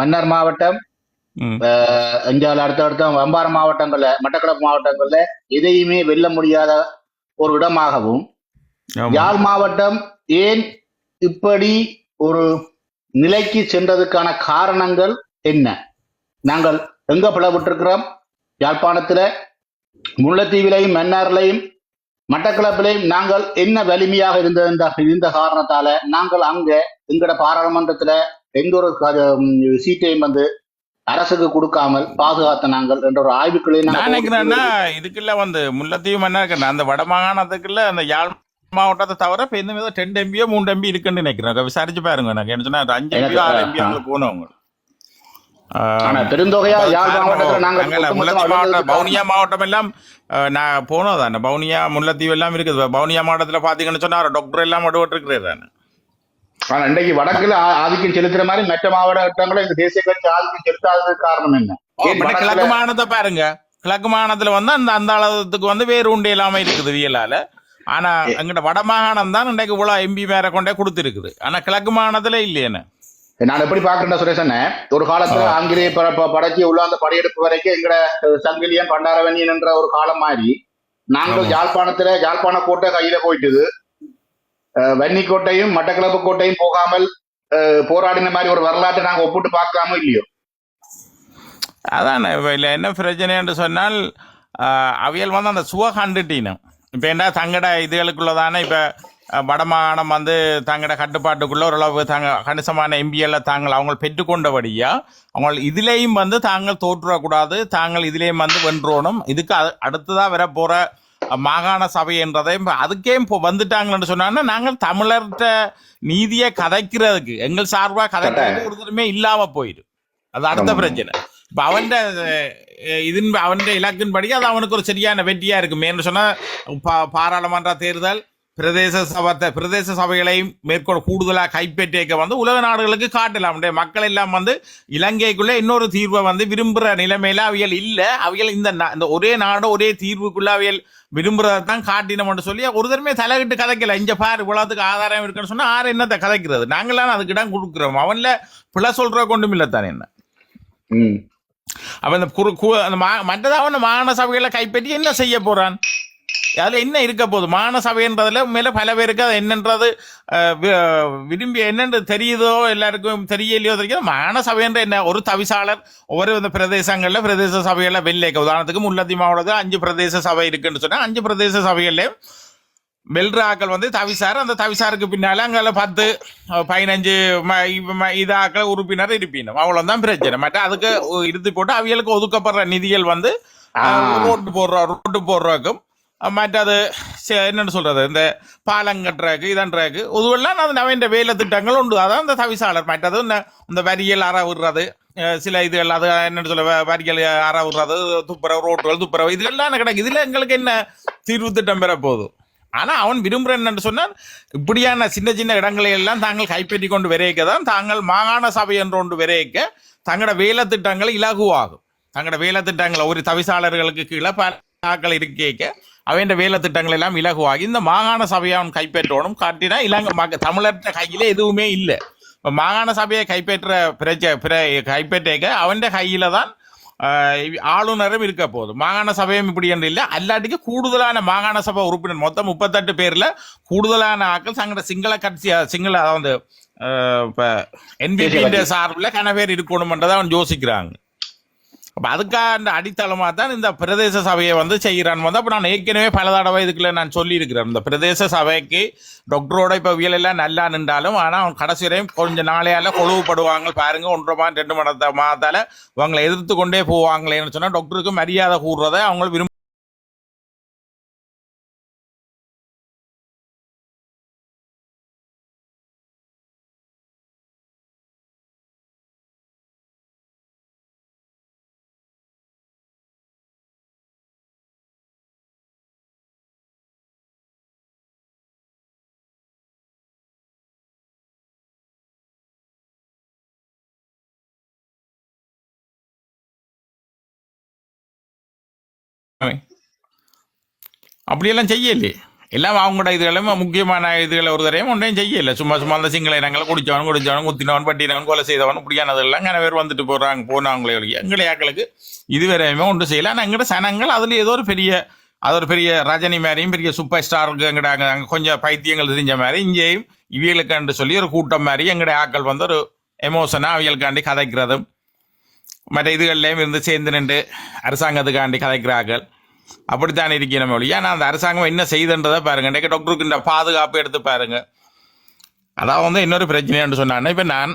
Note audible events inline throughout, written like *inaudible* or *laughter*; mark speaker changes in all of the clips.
Speaker 1: மன்னார் மாவட்டம் இந்தியாவில் அடுத்த அடுத்த வம்பாறு மாவட்டங்கள்ல மட்டக்களப்பு மாவட்டங்கள்ல எதையுமே வெல்ல முடியாத ஒரு இடமாகவும். யாழ் மாவட்டம் ஏன் இப்படி ஒரு நிலைக்கு சென்றதுக்கான காரணங்கள் என்ன? நாங்கள் எங்க பிளவிட்டிருக்கிறோம் யாழ்ப்பாணத்துல முல்லைத்தீவிலையும் மன்னார்லையும் மட்டக்களப்பிலையும் நாங்கள் என்ன வலிமையாக இருந்த இந்த இருந்த காரணத்தால நாங்கள் அங்க எங்கட பாராளுமன்றத்துல எந்த ஒரு சீட்டையும் வந்து அரசுக்கு கொடுக்காமல் பாதுகாத்த நாங்கள் என்ற ஒரு ஆய்வுக்குள்ளே
Speaker 2: நான் நினைக்கிறேன்னா இதுக்குள்ள வந்து முல்லைத்தீவு மன்னா இருக்கு அந்த வட மாகாணத்துக்குள்ள அந்த யாழ் மாவட்டத்தை தவிர இப்ப எந்த விதம் ரெண்டு எம்பியோ மூணு எம்பி இருக்குன்னு நினைக்கிறேன். விசாரிச்சு பாருங்க எனக்கு. என்ன சொன்னா அஞ்சு எம்பியோ ஆறு எம்பி அங்க போனவங்க
Speaker 1: ஆனா பெருந்தொகையா
Speaker 2: மாவட்டம் பவுனியா மாவட்டம் எல்லாம் நான் போனோம் தானே பவுனியா முல்லைத்தீவு எல்லாம் இருக்குது. பவுனியா மாவட்டத்துல பாத்தீங்கன்னு சொன்னா டாக்டர் எல்லாம் விடுபட்டு இருக்கிறது தானே.
Speaker 1: ஆனா இன்றைக்கு வடக்குல ஆதிக்கம் செலுத்துற மாதிரி மற்ற மாவட்டங்களை இந்த தேசிய கட்சி ஆதிக்கம் செலுத்தாததுக்கு காரணம் என்ன?
Speaker 2: கிழக்கு மாகாணத்தை பாருங்க. கிழக்கு மாகாணத்துல வந்து அந்த அந்த அளவுக்கு வந்து வேறு உண்டு இல்லாம இருக்குது வியலால. ஆனா எங்கிட்ட வட மாகாணம் தான் இன்றைக்கு இவ்வளவு எம்பி மேல கொண்டே கொடுத்துருக்குது. ஆனா கிழக்கு மாகாணத்துல இல்லையேன்னு
Speaker 1: நான் எப்படி பாக்குறேன் சுரேசன் ஒரு காலத்துல ஆங்கிலேய ப- ப- படைக்கு உள்ள அந்த படையெடுப்பு வரைக்கும் எங்கட சங்கிலியன் பண்டாரவன்னியன் என்ற ஒரு காலம் மாறி நாங்கள். யாழ்ப்பாணத்துல யாழ்ப்பாண கோட்டை கையில போயிட்டுது. வன்னிக்கோட்டையும் வன்னி கோட்டையும் மட்டக்களப்பு கோட்டையும் போகாமல் போராடின மாதிரி ஒரு வரலாற்றை நாங்க ஒப்பிட்டு பார்க்காம இல்லையோ?
Speaker 2: அதான் இப்போ இல்லை என்ன பிரச்சனைன்னு சொன்னால் ஆஹ், அவியல் வந்து அந்த சுவ கண்டுட்டினம் இப்போ என்ன தங்கட இதுகளுக்குள்ளதானே இப்போ வடமாகாணம் வந்து தங்கட கட்டுப்பாட்டுக்குள்ள ஓரளவு தாங்க கணிசமான எம்பிஎல்ல தாங்கள் அவங்க பெற்றுக்கொண்டபடியா அவங்க இதுலேயும் வந்து தாங்கள் தோற்றுறக்கூடாது தாங்கள் இதுலேயும் வந்து வென்றோணும். இதுக்கு அ- வர போற மாகாண சபை என்றதை அதுக்கே இப்போ வந்துட்டாங்கன்னு சொன்னாங்கன்னா நாங்கள் தமிழர்கிட்ட நீதியை கதைக்கிறதுக்கு எங்கள் சார்பாக கதைக்கிறதுக்கு ஒருத்தருமே இல்லாம போயிடும் அது அடுத்த. பிரச்சனை. இப்ப அவன் இதன் அவன் இலக்கின்படி அது அவனுக்கு ஒரு சரியான வெற்றியா இருக்கு மேன்னு சொன்னா பாராளுமன்ற தேர்தல் பிரதேச சபை பிரதேச சபைகளையும் மேற்கொள்ள கூடுதலாக கைப்பற்றிக்க வந்து உலக நாடுகளுக்கு காட்டலாம் மக்கள் எல்லாம் வந்து இலங்கைக்குள்ள இன்னொரு தீர்வை வந்து விரும்புற நிலைமையில அவியல் இல்ல. அவியல் இந்த இந்த ஒரே நாடு ஒரே தீர்வுக்குள்ள அவியல் விரும்புறதை தான் காட்டினோம்னு சொல்லி ஒரு தடவை தலையிட்டு கதைக்கல. இங்க பாரு இவ்வளவுக்கு ஆதாரம் இருக்குன்னு சொன்னா ஆறு என்னத்தை கதைக்கிறது? நாங்களாம் அதுக்கு இடம் கொடுக்குறோம். அவன்ல பிள்ளை சொல்ற கொண்டும் இல்லத்தானே என்ன?
Speaker 1: ம்.
Speaker 2: அப்ப இந்த குறு கு- அந்த மா மற்றதாவது மாகாண சபைகளை கைப்பற்றி என்ன செய்ய போறான்? அதுல என்ன இருக்க போகுது? மாகாண சபைன்றதுல மேல பல பேருக்கு அது என்னன்றது விரும்பி என்னன்னு தெரியுதோ எல்லாருக்கும் தெரியலையோ தெரியும் மாகாண சபைன்ற என்ன? ஒரு தவிசாளர் ஒவ்வொரு இந்த பிரதேசங்கள்ல பிரதேச சபைகளை வெள்ளைக்க உதாரணத்துக்கு முல்லத்தி மாவட்டத்தில் அஞ்சு பிரதேச சபை இருக்குன்னு சொன்னா அஞ்சு பிரதேச சபைகள்லயும் வெல்றாக்கள் வந்து தவிசார். அந்த தவிசாருக்கு பின்னால அங்கே பத்து பதினஞ்சு இதாக்கள் உறுப்பினர் இருப்பினும். அவ்வளவுதான் பிரச்சனை. மற்ற அதுக்கு இறுதி போட்டு அவியலுக்கு ஒதுக்கப்படுற நிதிகள் வந்து. ரோட்டு போடுற ரோட்டு போடுறதுக்கும் மற்றது என்னென்னு சொல்கிறது இந்த பாலம் கட்டுறதுக்கு இதன்றதுக்கு இதுவெல்லாம் அது நவீன வேலை திட்டங்கள் உண்டு. அதான் இந்த தவிசாளர். மற்றது இந்த இந்த வரியல் அற விடுறது சில இதுகள் அது என்னென்னு சொல்ல வரியல் அற விடுறது துப்புரவு ரோட்டுகள் துப்புரவு இதுகள்லாம் கிடக்கு. இதில் எங்களுக்கு என்ன தீர்வு திட்டம் பெற போதும் ஆனால் அவன் விரும்புகிறேன் என்று சொன்னால் இப்படியான சின்ன சின்ன இடங்களை எல்லாம் தாங்கள் கைப்பற்றி கொண்டு விரைக்க தான் தாங்கள் மாகாண சபை என்று ஒன்று விரைக்க தங்களோட வேலை திட்டங்கள் இலகுவாகும். தங்களோட வேலை திட்டங்களை ஒரு தவிசாளர்களுக்கு கீழே பல ஆட்கள் இருக்க அவன் வேலை திட்டங்கள் எல்லாம் இலகுவாகி இந்த மாகாண சபையை அவன் கைப்பற்றணும். காட்டினா இலங்கை தமிழர்கிட்ட கையில எதுவுமே இல்லை. இப்போ மாகாண சபையை கைப்பற்ற பிரச்ச பிற கைப்பற்றிக்க அவன் கையில தான் ஆளுநரும் இருக்க போகுது. மாகாண சபையும் இப்படி என்று இல்லை. அல்லாட்டிக்கு கூடுதலான மாகாண சபை உறுப்பினர் மொத்தம் முப்பத்தெட்டு பேர்ல கூடுதலான ஆட்கள் தங்களோட சிங்கள கட்சி சிங்கள அதாவது இப்ப என்பிபி சார்பில் கன பேர் இருக்கணும்ன்றதை அவன் யோசிக்கிறாங்க. அப்போ அதுக்காக அந்த அடித்தளமாக தான் இந்த பிரதேச சபையை வந்து செய்கிறான். வந்து அப்போ நான் ஏற்கனவே பல தடவை இதுக்குள்ள நான் சொல்லியிருக்கிறேன். இந்த பிரதேச சபைக்கு டாக்டரோட இப்போ வியல் எல்லாம் நல்லா நின்றாலும் ஆனால் அவன் கடைசி வரையும் கொஞ்சம் நாளையால் கொழுவுப்படுவாங்க. பாருங்க ஒன்றரை மாதம் ரெண்டு மணத்த மாதத்தால அவங்களை எதிர்த்து கொண்டே போவாங்களேன்னு சொன்னால் டாக்டருக்கு மரியாதை கூடுறதை அவங்க விரும்ப அப்படியெல்லாம் செய்யலையே எல்லாம் அவங்களோட இதுகளும் முக்கியமான இதுகளை ஒரு தரையும் ஒன்றையும் செய்யல. சும்மா சும்மா அந்த சிங்கள இனங்களை குடித்தவன் குடித்தவன் குத்தினவன் பட்டினவன் கொலை செய்தவன் இப்படியானதெல்லாம் நிறைய பேர் வந்துட்டு போகிறாங்க போனவங்களே ஒழிய. எங்களை ஆக்களுக்கு இதுவரையுமே ஒன்றும் செய்யல. ஆனால் எங்கள்கிட்ட சனங்கள் அதில் ஏதோ ஒரு பெரிய அது ஒரு பெரிய ரஜினி மாதிரியும் பெரிய சூப்பர் ஸ்டாருக்கு எங்கட அங்கே அங்கே கொஞ்சம் பைத்தியங்கள் தெரிஞ்ச மாதிரி இங்கேயும் இவியலுக்காண்டு சொல்லி ஒரு கூட்டம் மாதிரி எங்கட ஆக்கள் வந்து ஒரு எமோஷனா அவியலுக்காண்டி கதைக்கிறதும் மற்ற இதுகள்லேயும் இருந்து சேர்ந்து நின்று அரசாங்கத்துக்காண்டி கதைக்கிறார்கள். அப்படித்தான் இருக்கணும் ஒழிய நான் அந்த அரசாங்கம் என்ன செய்துன்றதை பாருங்க. இன்றைக்கு டாக்டருக்கு இந்த பாதுகாப்பு எடுத்து பாருங்கள் அதான் வந்து இன்னொரு பிரச்சனைன்னு சொன்னான்னா இப்போ நான்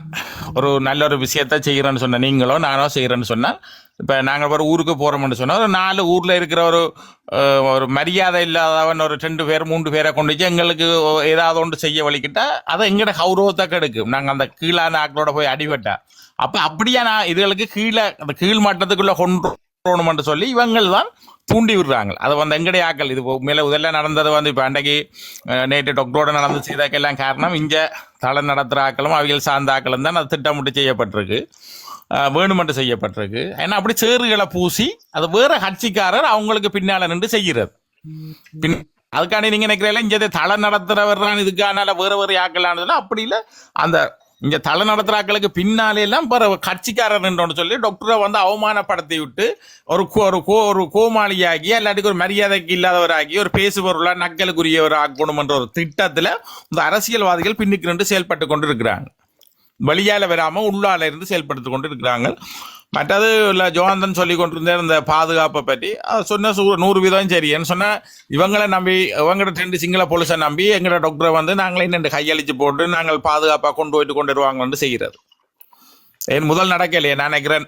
Speaker 2: ஒரு நல்ல ஒரு விஷயத்த செய்கிறேன்னு சொன்னேன் நீங்களோ நானோ செய்கிறேன்னு சொன்னால் இப்போ நாங்கள் ஒரு ஊருக்கு போகிறோம்னு சொன்னால் ஒரு நாலு ஊரில் இருக்கிற ஒரு ஒரு மரியாதை இல்லாதவன் ஒரு ரெண்டு பேர் மூன்று பேரை கொண்டு வச்சு எங்களுக்கு ஏதாவது ஒன்று செய்ய வலிக்கிட்டா அதை எங்கட கௌரவத்தை கெடுக்கும். நாங்கள் அந்த கீழான ஆக்களோட போய் அடிபட்டா. அப்போ அப்படியே நான் இதுகளுக்கு கீழே அந்த கீழ் மட்டத்துக்குள்ளே கொண்டு சொல்லி இவங்கள் தான் தூண்டி விடுறாங்க. அது வந்து எங்கடைய ஆக்கள் இது மேலே முதல்ல நடந்தது வந்து இப்போ அன்றைக்கு நேற்று டாக்டரோட நடந்து செய்ததுக்கெல்லாம் காரணம் இங்கே தளம் நடத்துகிற ஆக்களும் அவியல் சார்ந்த ஆக்களும் தான் அது திட்டமிட்டு செய்யப்பட்டிருக்கு. வேணுமென்று செய்யப்பட்டிருக்கு. ஏன்னா அப்படி சேறுகளை பூசி அது வேற கட்சிக்காரர் அவங்களுக்கு பின்னால் நின்று செய்கிறது. பின் அதுக்காண்டி நீங்கள் நினைக்கிறீங்களா இங்கே தலை நடத்துகிறவர் தான் இதுக்கான வேறு வேறு ஆக்கலானதுல அப்படி இல்லை. அந்த இங்க தலை நடத்துறாக்களுக்கு பின்னாலே எல்லாம் பிற கட்சிக்காரர் சொல்லி டாக்டரை வந்து அவமானப்படுத்தி விட்டு ஒரு கோ- ஒரு கோ ஒரு கோமாளியாகி இல்லாட்டிக்கு ஒரு மரியாதைக்கு இல்லாதவராகி ஒரு பேசுபொருளா நக்கலுக்குரியவர் ஆக்கணும் என்ற ஒரு திட்டத்துல இந்த அரசியல்வாதிகள் பின்னுக்கு நின்று செயல்பட்டு கொண்டு இருக்கிறாங்க வெளியால வராம உள்ளால இருந்து செயல்படுத்தி கொண்டு இருக்கிறாங்க மற்றது இல்லை ஜோனந்தன் சொல்லி கொண்டிருந்த இந்த பாதுகாப்பை பற்றி சொன்ன சூ- நூறு வீதம் சரி. ஏன்னு சொன்னா இவங்களை நம்பி இவங்களோட ரெண்டு சிங்கள போலீஸை நம்பி எங்களோட டாக்டரை வந்து நாங்களே ரெண்டு கையளிச்சு போட்டு நாங்கள் பாதுகாப்பாக கொண்டு போயிட்டு கொண்டு வருவாங்கன்னு செய்கிறது என் முதல் நடக்கலையே நான் நினைக்கிறேன்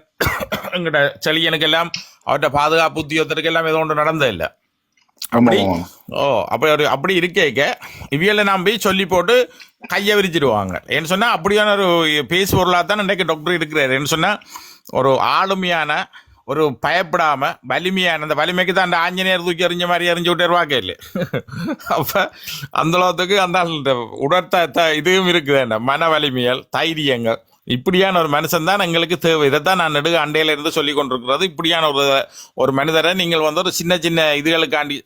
Speaker 2: எங்கள்கிட்ட செளியனுக்கெல்லாம் அவர்கிட்ட பாதுகாப்பு உத்தியோகத்திற்கு எல்லாம் எதுவும் ஒன்று நடந்ததில்லை. அப்படி ஓ அப்படி ஒரு அப்படி இருக்கேக்க இவியலை நம்பி சொல்லி போட்டு கையை விரிச்சிடுவாங்க. ஏன்னு சொன்னா அப்படியான ஒரு பேசு பொருளாக தான் இன்றைக்கு டாக்டர் இருக்கிறார். ஏன்னு சொன்னா ஒரு ஆளுமையான ஒரு பயப்படாம வலிமையான அந்த வலிமைக்கு தான் அந்த ஆஞ்சநேயர் தூக்கி எறிஞ்ச மாதிரி எறிஞ்சு விட்டுருவாங்க இல்லை *laughs* அப்ப அந்த அளவுக்கு அந்த உடற்த இதுவும் இருக்குது. மன வலிமையல் தைரியங்கள் இப்படியான ஒரு மனுஷன் தான் எங்களுக்கு தேவை. இதை தான் நான் நெடுக அண்டையில இருந்து சொல்லி கொண்டிருக்கிறது. இப்படியான ஒரு ஒரு மனிதரை நீங்கள் வந்து ஒரு சின்ன சின்ன இதுகளுக்காண்டி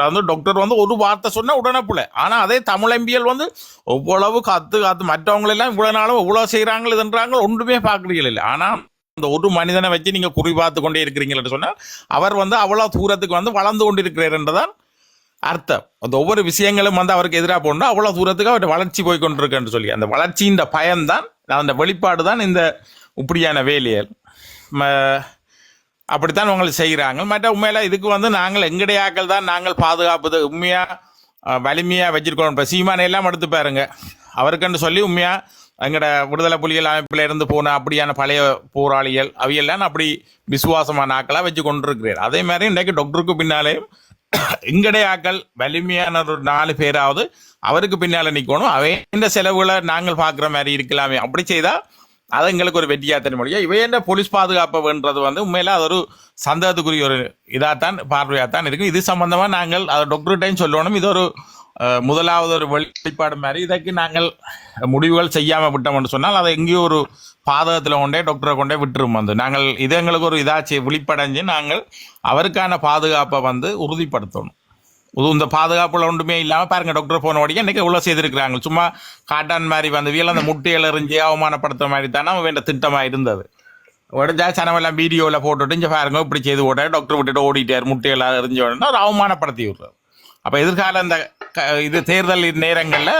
Speaker 2: வந்து டாக்டர் வந்து ஒரு வார்த்தை சொன்னால் உடனே புல ஆனால் அதே தமிழம்பியல் வந்து எவ்வளவு காத்து காத்து மற்றவங்களெல்லாம் இவ்வளோ நாளும் இவ்வளோ செய்யறாங்க இதுன்றாங்க ஒன்றுமே பார்க்குறீங்களே இல்லை. ஆனால் அந்த ஒரு மனிதனை வச்சு நீங்கள் குறி கொண்டே இருக்கிறீங்கன்னு சொன்னால் அவர் வந்து அவ்வளோ தூரத்துக்கு வந்து வளர்ந்து கொண்டிருக்கிறார் என்றுதான் அர்த்தம். அந்த ஒவ்வொரு விஷயங்களும் வந்து அவருக்கு எதிராக போனால் அவ்வளோ தூரத்துக்கு அவர் வளர்ச்சி போய் கொண்டிருக்குன்னு சொல்லி அந்த வளர்ச்சியின் பயம்தான் அந்த வெளிப்பாடு தான் இந்த இப்படியான வேலியல். ம- அப்படித்தான் உங்களை செய்கிறாங்க. மற்ற உண்மையில இதுக்கு வந்து நாங்கள் எங்களுடைய ஆக்கள் தான் நாங்கள் பாதுகாப்பது உண்மையா வலிமையாக வலிமையா வச்சிருக்கோம் இப்போ சீமானை எல்லாம் எடுத்து பாருங்க. அவருக்குன்னு சொல்லி உண்மையா எங்கட விடுதலை புலிகள் அமைப்பில் இருந்து போன அப்படியான பழைய போராளிகள் அவையெல்லாம் அப்படி விசுவாசமான ஆக்களாக வச்சு கொண்டிருக்கிறேன் அதே மாதிரி இன்றைக்கு டாக்டருக்கு பின்னாலேயும் எங்கடையாக்கள் வலிமையான ஒரு நாலு பேராவது அவருக்கு பின்னால நிக்கணும். அவன் செலவுகளை நாங்கள் பார்க்குற மாதிரி இருக்கலாமே. அப்படி செய்தா அது எங்களுக்கு ஒரு வெற்றியாக தெரிய முடியும் என்ன போலீஸ் பாதுகாப்புன்றது வந்து உண்மையில அது ஒரு சந்தேகத்துக்குரிய ஒரு இதாகத்தான் பார்வையாக தான் இருக்கு. இது சம்பந்தமாக நாங்கள் அதை டாக்டர்கிட்டையும் சொல்லணும். இது ஒரு முதலாவது ஒரு வெளிப்பாடு மாதிரி இதற்கு நாங்கள் முடிவுகள் செய்யாமல் விட்டோம்னு சொன்னால் அதை எங்கேயோ ஒரு பாதகத்தில் கொண்டே டாக்டரை கொண்டே விட்டுரும் வந்து. நாங்கள் இது எங்களுக்கு ஒரு இதாச்சு விழிப்படைஞ்சு நாங்கள் அவருக்கான பாதுகாப்பை வந்து உறுதிப்படுத்தணும். இது இந்த பாதுகாப்பில் ஒன்றுமே இல்லாமல் பாருங்க டாக்டர் போன உடனே இன்னைக்கு உள்ள செய்திருக்கிறாங்க. சும்மா காட்டான் மாதிரி வந்து வீல அந்த முட்டையில எறிஞ்சு அவமானப்படுத்துகிற மாதிரி தானே வேண்ட திட்டமாக இருந்தது. உடஞ்சா சனமெல்லாம் வீடியோவில் போட்டுட்டு இங்கே பாருங்க இப்படி செய்து ஓட டாக்டர் விட்டுட்டு ஓடிட்டார் முட்டையெல்லாம் எறிஞ்ச உடனே ஒரு அவமானப்படுத்தி விடுறாரு. அப்போ எதிர்கால இந்த க- இது தேர்தல் நேரங்களில்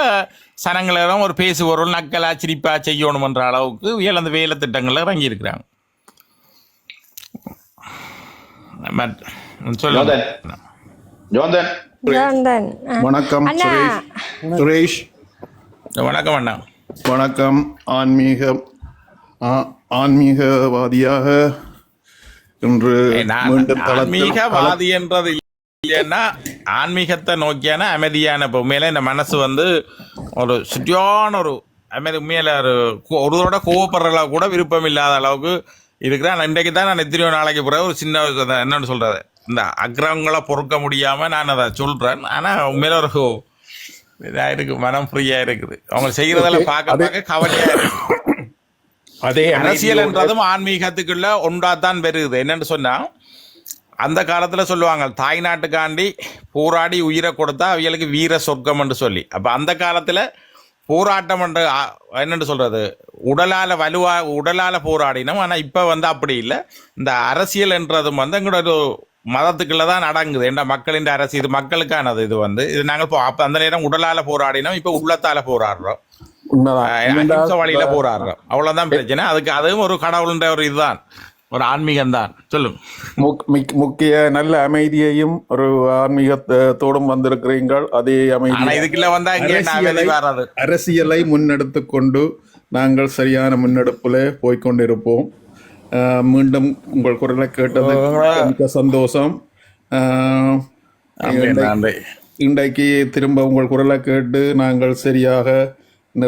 Speaker 2: சனங்களிடம் ஒரு பேசுபொருள் நக்கலா சிரிப்பா செய்யணுமன்ற அளவுக்கு வியல் அந்த வேலை திட்டங்களில் இறங்கி இருக்கிறாங்க சொல்லுங்க.
Speaker 1: ஜோந்தன்
Speaker 3: ஜோந்தன் ஆ.
Speaker 4: வணக்கம் சுரேஷ். சுரேஷ்.
Speaker 2: வணக்கம் அண்ணா.
Speaker 4: வணக்கம் ஆன்மீக ஆன்மீகவாதியாக இன்று மீண்டும்
Speaker 2: ஆன்மீகவாதி என்றது இல்லைன்னா ஆன்மீகத்தை நோக்கியான அமைதியான இப்போ உண்மையில இந்த மனசு வந்து ஒரு சுற்றியான ஒரு அமைதி உண்மையில ஒரு ஒருவரோட கோவப்படுறதுல கூட விருப்பம் இல்லாத அளவுக்கு இருக்கிறேன். இன்றைக்கு தான் நான் எத்தனையோ நாளைக்கு பிறகு ஒரு சின்ன என்னன்னு சொல்றது? இந்த அக்கிரகங்களை பொறுக்க முடியாம நான் அதை சொல்றேன். ஆனா உண்மையில ஒரு இதா இருக்கு மனம் ஃப்ரீயா இருக்குது. அவங்க செய்யறதெல்லாம் பார்க்க பார்க்க கவலையா இருக்கு.
Speaker 4: அதே
Speaker 2: அரசியல் என்றதும் ஆன்மீகத்துக்குள்ள ஒன்றாத்தான் வருது என்னன்னு சொன்னா அந்த காலத்துல சொல்லுவாங்க தாய் நாட்டுக்காண்டி போராடி உயிரை கொடுத்தா அவைகளுக்கு வீர சொர்க்கம் என்று சொல்லி. அப்ப அந்த காலத்துல போராட்டம் என்று என்னன்னு சொல்றது? உடலால வலுவா உடலால போராடினோம். ஆனா இப்ப வந்து அப்படி இல்லை. இந்த அரசியல் என்றதும் வந்து எங்களோட ஒரு மதத்துக்குள்ள தான் அடங்குது. ஏன்னா மக்களின் அரசு இது மக்களுக்கானது இது வந்து. இது நாங்கள் இப்போ அப்ப அந்த நேரம் உடலால போராடினோம். இப்ப உள்ளத்தால போராடுறோம். வழியில போராடுறோம். அவ்வளவுதான் பிரச்சனை. அதுக்கு அதுவும் ஒரு கடவுளுன்ற ஒரு இதுதான். ஒரு ஆன்மீகம் தான் சொல்லுங்க.
Speaker 4: முக்- மிக்- முக்கிய நல்ல அமைதியையும் ஒரு ஆன்மீகத்தோடும் வந்திருக்கிறீர்கள். அதே அமைதி
Speaker 2: இதுக்குள்ள வந்தா இங்க என்ன
Speaker 4: அரசியலை- முன்னெடுத்து கொண்டு நாங்கள் சரியான முன்னெடுப்பில் போய்க்கொண்டிருப்போம். ஆஹ் மீண்டும் உங்கள் குரலை கேட்டது மிக்க சந்தோஷம். இன்றைக்கு திரும்ப உங்கள் குரலை கேட்டு நாங்கள் சரியாக